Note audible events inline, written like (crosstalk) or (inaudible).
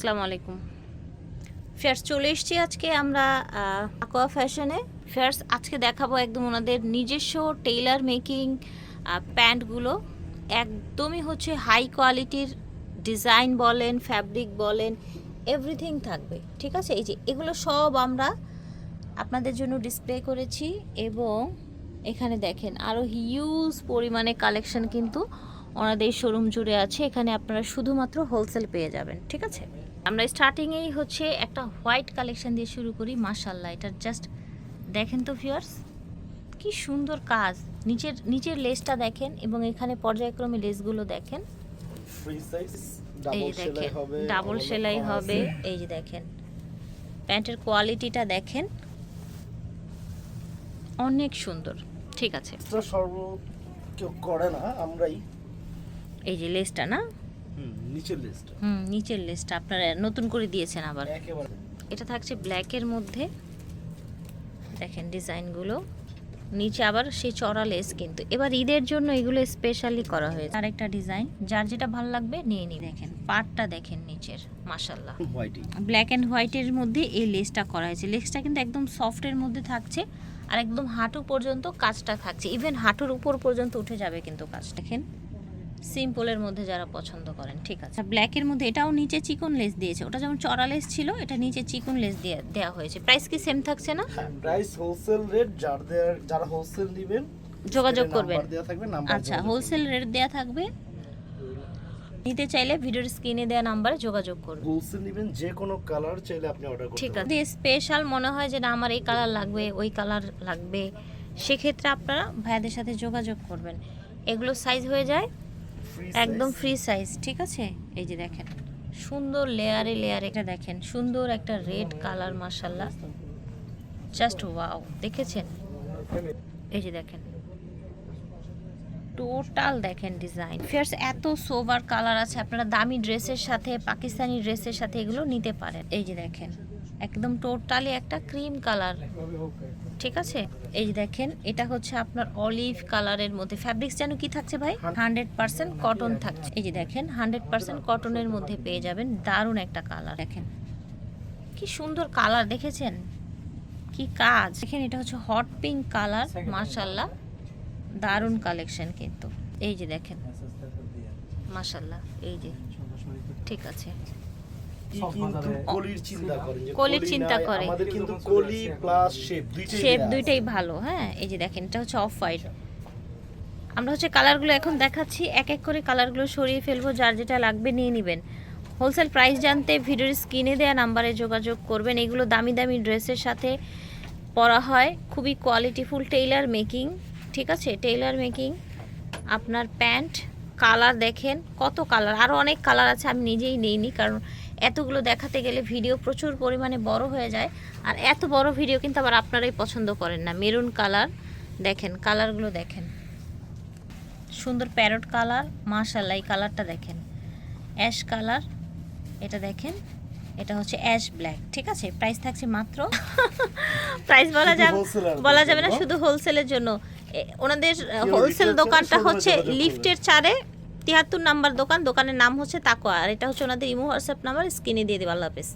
আসসালামু আলাইকুম। ফেয়ার্স, চলে এসেছি আজকে আমরা আকোয়া ফ্যাশনে ফেয়ার্স, আজকে দেখাবো একদম ওনাদের নিজস্ব টেইলার মেকিং প্যান্টগুলো। একদমই হচ্ছে হাই কোয়ালিটির ডিজাইন বলেন ফ্যাব্রিক বলেন এভরিথিং থাকবে। ঠিক আছে? এই যে, এগুলো সব আমরা আপনাদের জন্য ডিসপ্লে করেছি এবং এখানে দেখেন আরও হিউজ পরিমাণে কালেকশন কিন্তু ওনাদের শোরুম জুড়ে আছে এখানে আপনারা শুধুমাত্র হোলসেল পেয়ে যাবেন ঠিক আছে? আমরা স্টার্টিংয়েই হচ্ছে একটা হোয়াইট কালেকশন দিয়ে শুরু করি মাশাল্লাহ এটা জাস্ট দেখেন তো ভিউয়ার্স কি সুন্দর কাজ নিচের নিচের লেসটা দেখেন এবং এখানে পর্যায়ক্রমে লেসগুলো দেখেন। এই ডাবল যে সেলাই দেখেন হবে ডাবল সেলাই হবে এই যে দেখেন প্যান্টের কোয়ালিটিটা দেখেন। অনেক সুন্দর ঠিক আছে। সর্ব কেউ করে না আমরাই এই যে লেসটা না? হুম নিচের লিস্টটা হুম নিচের লেসটা আপনারা নতুন করে দিয়েছেন আবার। এটা থাকছে ব্ল্যাকের মধ্যে। দেখেন ডিজাইনগুলো। নিচে আবার সেই চড়া লেস কিন্তু। এবার ঈদের জন্য এগুলো স্পেশালি করা হয়েছে। আর একটা ডিজাইন। যার যেটা ভালো লাগবে নিয়ে নিই দেখেন পার্টটা দেখেন নিচের। মাসাল্লাহ ব্ল্যাক অ্যান্ড হোয়াইটের মধ্যে এই লেসটা করা হয়েছে। লেসটা কিন্তু একদম সফটের মধ্যে থাকছে। আর একদম হাঁটু পর্যন্ত কাজটা থাকছে। ইভেন হাঁটুর উপর পর্যন্ত উঠে যাবে কিন্তু কাজ। দেখেন সিম্পলের মধ্যে যারা পছন্দ করেন ঠিক আছে। ব্ল্যাকের মধ্যে এটাও নিচে চিকন লেস দিয়েছে। ওটা যেমন চড়া লেস ছিল এটা নিচে চিকন লেস দিয়ে দেওয়া হয়েছে। প্রাইস কি সেম থাকছে না? হ্যাঁ প্রাইস হোলসেল রেট যাদের যারা হোলসেল নেবেন যোগাযোগ করবেন। দেওয়া থাকবে নাম্বার আচ্ছা হোলসেল রেট দেওয়া থাকবে। নিতে চাইলে ভিডিওর স্ক্রিনে দেওয়া নাম্বারে যোগাযোগ করবেন হোলসেল নেবেন যে কোনো কালার চাইলে আপনি অর্ডার করতে ঠিক আছে। স্পেশাল মনে হয় যে না আমার এই কালার লাগবে ওই কালার লাগবে সেক্ষেত্রে আপনারা ভাইয়াদের সাথে যোগাযোগ করবেন। এগুলো সাইজ হয়ে যায় একদম ফ্রি সাইজ ঠিক আছে? এই যে দেখেন সুন্দর লেয়ারে লেয়ারে এটা দেখেন সুন্দর একটা রেড কালার মার্শাল্লাহ জাস্ট ওয়াও দেখেছেন? এই যে দেখেন টোটাল দেখেন ডিজাইন ফিয়ার্স এত সোভার কালার আছে আপনারা দামি ড্রেসের সাথে পাকিস্তানি ড্রেসের সাথে এগুলো নিতে পারেন। এই যে দেখেন একদম টোটালি একটা ক্রিম কালার ঠিক আছে? এই যে দেখেন এটা হচ্ছে আপনার অলিভ কালারের মধ্যে। ফ্যাব্রিক্স যেন কি থাকছে ভাই? হান্ড্রেড পার্সেন্ট কটন থাকছে। এই যে দেখেন হান্ড্রেড পার্সেন্ট কটনের মধ্যে পেয়ে যাবেন। দারুণ একটা কালার দেখেন কি সুন্দর কালার দেখেছেন? কি কাজ। দেখেন এটা হচ্ছে হট পিঙ্ক কালার মার্শাল্লাহ দারুণ কালেকশন কিন্তু। এই যে দেখেন মাশাল্লাহ এই যে। ঠিক আছে। কিন্তু কলির চিন্তা করেন যে কলির কলি চিন্তা নাই, করে। আমাদের কিন্তু কলি প্লাস শেপ দুইটাই শেপ দেয়া। দুইটাই ভালো হ্যাঁ? এই যে দেখেন এটা হচ্ছে অফ হোয়াইট আমরা হচ্ছে কালারগুলো এখন দেখাচ্ছি এক এক করে কালারগুলো সরিয়ে ফেলব যার যেটা লাগবে নিয়ে নেবেন। হোলসেল প্রাইস জানতে ভিডিওর স্ক্রিনে দেওয়া নাম্বারে যোগাযোগ করবেন। এগুলো দামি দামি ড্রেসের সাথে পরা হয় খুবই কোয়ালিটিফুল টেইলার মেকিং ঠিক আছে? টেইলার মেকিং আপনার প্যান্ট কালার দেখেন কত কালার আরও অনেক কালার আছে আমি নিজেই নেইনি কারণ এতগুলো দেখাতে গেলে ভিডিও প্রচুর পরিমাণে বড় হয়ে যায়। আর এত বড় ভিডিও কিন্তু আবার আপনারাই পছন্দ করেন না। মেরুন কালার দেখেন কালারগুলো দেখেন। সুন্দর প্যারট কালার মাশাল্লাহ এই কালারটা দেখেন। অ্যাশ কালার এটা দেখেন এটা হচ্ছে অ্যাশ ব্ল্যাক ঠিক আছে? প্রাইস থাকছে মাত্র (laughs) প্রাইস বলা যাবে বলা যাবে না শুধু হোলসেলের জন্য। ওনাদের হোলসেল দোকানটা হচ্ছে লিফটের চারে। তিয়াত্তর নাম্বার দোকান, দোকানের নাম হচ্ছে তাকোয়া, আর এটা হচ্ছে ওনাদের ইমো, হোয়াটসঅ্যাপ নাম্বার, স্ক্রিনে দিয়ে দেবো আল্লাহ হাফেজ।